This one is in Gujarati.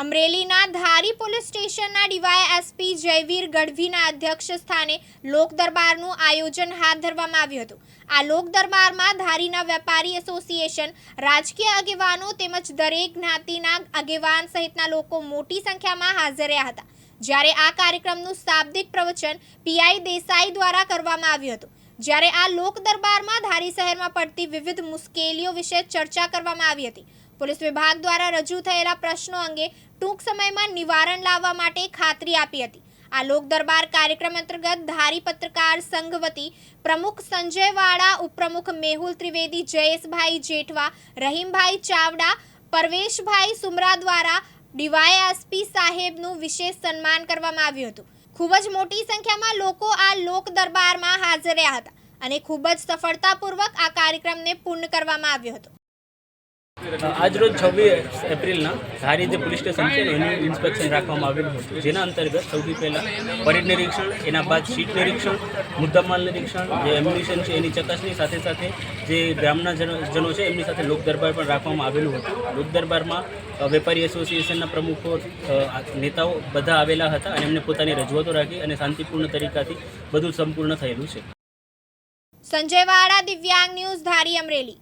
અમરેલીના ધારી પોલીસ સ્ટેશનના ડીવાય એસપી જયવીર ગઢવીના અધ્યક્ષ સ્થાને લોક દરબારનું આયોજન હાથ ધરવામાં આવ્યું હતું. આ લોક દરબારમાં ધારીના વેપારી એસોસિએશન, રાજકીય આગેવાનો તેમજ દરેક જ્ઞાતિના આગેવાન સહિતના લોકો મોટી સંખ્યામાં હાજર રહ્યા હતા. જ્યારે આ કાર્યક્રમનું શાબ્દિક પ્રવચન પીઆઈ દેસાઈ દ્વારા કરવામાં આવ્યું હતું. જ્યારે આ લોક દરબારમાં ધારી શહેરમાં પડતી વિવિધ મુશ્કેલીઓ વિશે ચર્ચા કરવામાં આવી હતી. પોલીસ વિભાગ દ્વારા રજૂ થયેલા પ્રશ્નો અંગે ટૂંક સમયમાં નિવારણ લાવવા માટે ખાતરી આપી હતી. આ લોક દરબાર કાર્યક્રમ અંતર્ગત ધારી પત્રકાર સંઘ વતી પ્રમુખ સંજય વાળા, ઉપપ્રમુખ મેહુલ ત્રિવેદી, જયેશભાઈ જેઠવા, રહીમભાઈ ચાવડા, પરવેશભાઈ સુમરા દ્વારા ડીવાયએસપી સાહેબનું વિશેષ સન્માન કરવામાં આવ્યું હતું. ખૂબ જ મોટી સંખ્યામાં લોકો આ લોક દરબારમાં હાજર રહ્યા હતા અને ખૂબ જ સફળતાપૂર્વક આ કાર્યક્રમને પૂર્ણ કરવામાં આવ્યો હતો. આજરોજ છવ્વીસ એપ્રિલના ધારી જે પોલીસ સ્ટેશન છે, એનું ઇન્સ્પેક્શન રાખવામાં આવેલું હતું. જેના અંતર્ગત સૌથી પહેલાં પરેડ નિરીક્ષણ, એના બાદ સીટ નિરીક્ષણ, મુદ્દામાલ નિરીક્ષણ, જે એમ્યુનિશન છે એની ચકાસણી, સાથે સાથે જે ગ્રામના જનો છે એમની સાથે લોક દરબાર પણ રાખવામાં આવેલું હતું. લોક દરબારમાં વેપારી એસોસિએશનના પ્રમુખો નેતાઓ બધા આવેલા હતા અને એમને પોતાની રજૂઆતો રાખી અને શાંતિપૂર્ણ તરીકાથી બધું સંપૂર્ણ થયેલું છે. સંજય વાળા, દિવ્યાંગ ન્યૂઝ, ધારી અમરેલી.